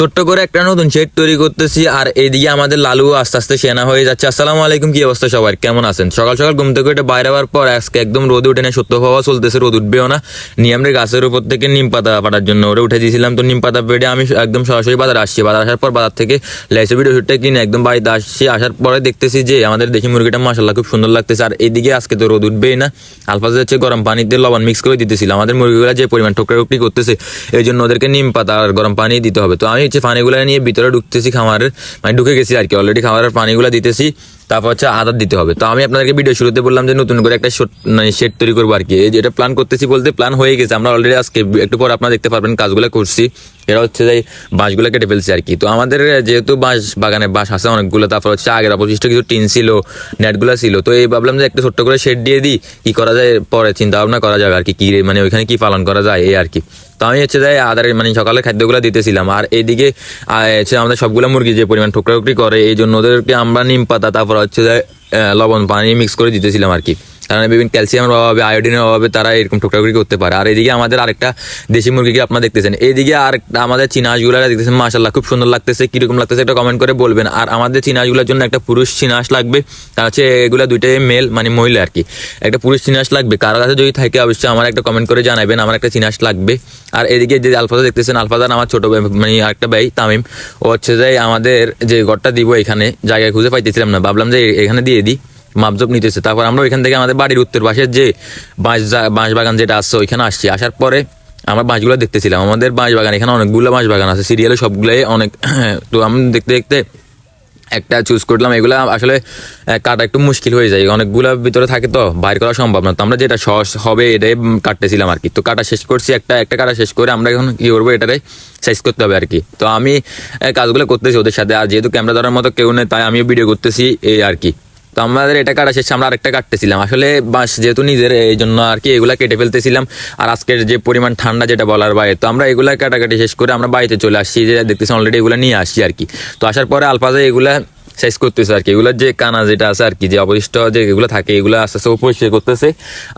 ছোট্ট করে একটা নতুন শেড তৈরি করতেছি, আর এইদিকে আমাদের লালু আস্তে আস্তে সেনা হয়ে যাচ্ছে। আসসালামু আলাইকুম, কি অবস্থা সবার? কেমন আছেন? সকাল সকাল ঘুম থেকে উঠে বাইরে হওয়ার পর আজকে একদম রোদ উঠে না সত্য হওয়া চলতেছে, রোদ উঠবেও না। নিয়ে আমরা গাছের উপর থেকে নিম পাতা পাটার জন্য ওরে উঠে দিয়েছিলাম। তো নিম পাতা পেটে আমি একদম সরাসরি বাজার আসছি। বাজার আসার পর বাজার থেকে লেসে ভিডিও শুটটা কিনে একদম বাড়িতে আসছি। আসার পরে দেখতেছি যে আমাদের দেশি মুরগিটা মাসাল্লাহ খুব সুন্দর লাগতেছে, আর এইদিকে আজকে তো রোদ উঠবেই না। আলফাজে হচ্ছে গরম পানিতে লবণ মিক্স করে দিতেছিল। আমাদের মুরগিগুলো যে পরিমাণ টুকরি করতেছে এই জন্য ওদেরকে নিম পাতা আর গরম পানি দিতে হবে। তো আমি হচ্ছে পানিগুলো নিয়ে ভিতরে ঢুকতেছি খামারের মানে ঢুকে গেছি আর কি। অলরেডি খামারের পানিগুলো দিতেছি। তারপর হচ্ছে আদার দিতে হবে। তো আমি আপনাদেরকে ভিডিও শুরুতে বললাম যে নতুন করে একটা শট- মানে শেড তৈরি করব আর কি। এই যেটা প্ল্যান করতেছি বলতে প্ল্যান হয়ে গেছে। আমরা অলরেডি আজকে একটু পর আপনারা দেখতে পারবেন কাজগুলো করছি। এটা হচ্ছে যে বাঁশগুলো কেটে ফেলছি আর কি। তো আমাদের যেহেতু বাঁশ বাগানে বাঁশ আছে অনেকগুলো, তারপর হচ্ছে আগের অবশিষ্ট কিছু টিন ছিল, নেটগুলো ছিল। তো এই ভাবলাম যে একটা ছোট্ট করে শেড দিয়ে দিই, কী করা যায় পরে চিন্তা ভাবনা করা যাবে আর কি কি মানে ওইখানে কি পালন করা যায়, এই আর কি। তো আমি হচ্ছে যাই আদার মানে সকালে খাদ্যগুলো দিতেছিলাম। আর এইদিকে হচ্ছে আমাদের সবগুলো মুরগি যে পরিমাণ টুকরি করে, এই জন্য ওদেরকে আমরা নিম পাতা, তারপর হচ্ছে যে লবণ পানি মিক্স করে দিতেছিলাম আর কি। কারণ বিভিন্ন ক্যালসিয়ামের অভাবে আয়োডিনের অভাবে তারা এরকম টুকটাকুটি করতে পারে। আর এদিকে আমাদের আরেকটা দেশি মুরগিকে আপনারা দেখতেছেন? এইদিকে আর আমাদের চিনাশগুলো দেখতেছেন মাশাল্লাহ খুব সুন্দর লাগতেছে, কীরকম লাগতেছে একটা কমেন্ট করে বলবেন। আর আমাদের চিনাশগুলোর জন্য একটা পুরুষ চিনাশ লাগবে, তার হচ্ছে এগুলো দুইটাই মেল মানে মহিলা আর কি। একটা পুরুষ চিনাশ লাগবে, কারও কাছে যদি থাকে অবশ্যই আমার একটা কমেন্ট করে জানাবেন, আমার একটা চিনাশ লাগবে। আর এদিকে যে আলফাদা দেখতেছেন আলফাদার আমার ছোট মানে আরেকটা ভাই, তামিম। ও হচ্ছে যে আমাদের যে ঘরটা দিব এখানে জায়গায় খুঁজে পাইতেছিলাম না, ভাবলাম যে এখানে দিয়ে দিই। মাপজব নিতেছে। তারপর আমরা ওইখান থেকে আমাদের বাড়ির উত্তর পাশের যে বাঁশ বাঁশ বাগান যেটা আসছে ওইখানে আসছি। আসার পরে আমরা বাঁশগুলো দেখতেছিলাম। আমাদের বাঁশ বাগান, এখানে অনেকগুলো বাঁশ বাগান আছে। সিরিয়ালে সবগুলোই অনেক তো আমি দেখতে দেখতে একটা চুজ করলাম। এগুলো আসলে কাটা একটু মুশকিল হয়ে যায়। অনেকগুলো ভিতরে থাকে তো, বাইর করা সম্ভব না। তো আমরা যেটা সহজ হবে এটাই কাটতেছিলাম আর কি। তো কাটা শেষ করছি। একটা একটা কাটা শেষ করে আমরা এখন কি করব, এটারে সাইজ করতে হবে আর কি। তো আমি কাজগুলো করতেছি ওদের সাথে। আর যেহেতু ক্যামেরা ধরার মতো কেউ নেই, তাই আমিও ভিডিও করতেছি এই আর কি। আমাদের এটা কাটা শেষে, আমরা আরেকটা কাটতেছিলাম। আসলে বাস যেহেতু নিজের, এই জন্য আর কি এগুলা কেটে ফেলতেছিলাম। আর আজকের যে পরিমাণ ঠান্ডা যেটা বলার বাইরে, তো আমরা এগুলা কাটাকাটি শেষ করে আমরা বাড়িতে চলে আসছি। যে দেখতেছি অলরেডি এগুলো নিয়ে আসছি আর কি। তো আসার পরে আলফাজে এগুলা সাইজ করতেছে আর কি। এগুলোর যে কানা যেটা আছে আর কি, যে অবশিষ্ট যে এগুলো থাকে, এগুলো আস্তে আস্তে পরিষ্কার করতেছে।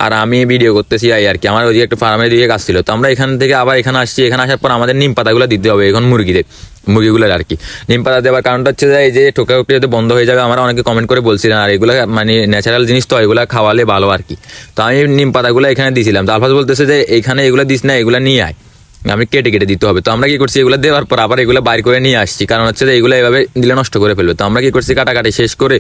আর আমি ভিডিও করতেছি এই আর কি। আমার ওইদিকে একটা ফার্মের দিকে কাজ ছিল। তো আমরা এখান থেকে আবার এখানে আসছি। এখানে আসার পর আমাদের নিম পাতাগুলো দিতে হবে এখন মুরগিদের, মুরগিগুলোর আর কি। নিম পাতা দেওয়ার কারণটা হচ্ছে যে, এই যে টোকা টুকরি যাতে বন্ধ হয়ে যাবে, আমরা অনেকে কমেন্ট করে বলছিলাম আর এগুলো মানে ন্যাচারাল জিনিস তো, এগুলো খাওয়ালে ভালো আর কি। তো আমি নিম পাতাগুলো এখানে দিয়েছিলাম তো আলফাজ বলতেছে যে, এখানে এগুলো দিস না, এগুলো নিয়ে আয়। আমি কেটে কেটে দিতে হবে। তো আমরা কি করছি, এগুলো দেওয়ার পর আবার এগুলো বাইর করে নিয়ে আসছি। কারণ হচ্ছে যে এগুলো এভাবে দিলে নষ্ট করে ফেলবে। তো আমরা কি করছি, কাটাকাটি শেষ করে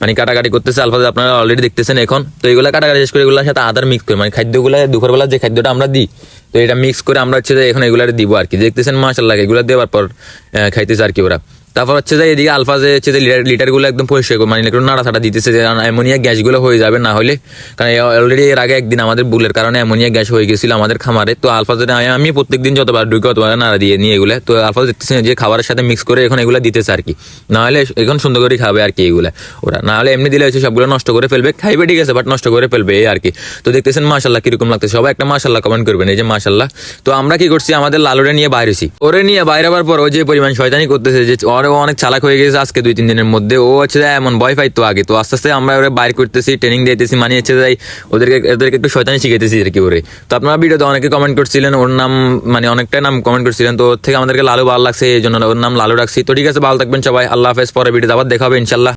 মানে কাটাকাটি করতেছে আলফাজ আপনারা অলরেডি দেখতেছেন এখন, তো এগুলো কাটাকাটি শেষ করে এগুলোর সাথে আদার মিক্স করে মানে খাদ্যগুলো, দুপুরবেলা যে খাদ্যটা আমরা দিই, তো এটা মিক্স করে আমরা হচ্ছে যে এখন এগুলো দিব আর কি। দেখতেছেন মাছ মাসাল্লাহ এগুলো দেওয়ার পর খাইতেছে আর কি ওরা। তারপর হচ্ছে যে এদিকে আলফা যে হচ্ছে যে লিটার লিটারগুলো একদম পরিষ্কার করে মানে একটু নাড়াচাড়া দিতেছে যে অ্যামোনিয়া গ্যাসগুলো হয়ে যাবে না হলে। কারণ অলরেডি এর আগে একদিন আমাদের বুলের কারণে অ্যামোনিয়া গ্যাস হয়ে গেছিল আমাদের খামারে। তো আলফাজে আমি প্রত্যেকদিন যতবার ঢুকে অতবার নাড়া দিয়ে নিয়ে এগুলো। তো আলফা দেখতেছে যে খাবারের সাথে মিক্স করে এখন এগুলো দিতেছে আর কি। না হলে এখন সুন্দর করে খাবে আর কি এগুলো। ওরা না হলে এমনি দিলে হচ্ছে সবগুলো নষ্ট করে ফেলবে। খাইবে ঠিক আছে বাট নষ্ট করে ফেলবে এই আর কি। তো দেখতেছেন মাশাল্লাহ কীরকম লাগতেছে। সবাই একটা মাশাল্লাহ কমেন্ট করবেন, এই যে মাশাল্লাহ তো আমরা কি করছি? আমাদের লালুরে নিয়ে বাইরেছি ওরে নিয়ে বাইরে হওয়ার পর ও যে পরিমাণ শয়তানি করতেছে যে ওরে ও অনেক চালাক হয়ে গেছে আজকে দুই তিন দিনের মধ্যে। ও হচ্ছে যে এমন ভয় পাইতো আগে। তো আস্তে আস্তে আমরা ওরে বাইর করতেছি ট্রেনিং দিতেছি মানে হচ্ছে যাই ওদেরকে ওদেরকে একটু শয়তানি শিখেতেছি আর কি ওরে। তো আপনারা ভিডিওতে অনেকে কমেন্ট করছিলেন, ওর নাম মানে অনেকটা নাম কমেন্ট করছিলেন। তো ওর থেকে আমাদেরকে লালু ভালো লাগছে, এই জন্য ওর নাম লালু রাখছি। তো ঠিক আছে, ভালো থাকবেন সবাই। আল্লাহ হাফেজ, পরে ভিডিওতে আবার দেখা হবে ইনশাল্লাহ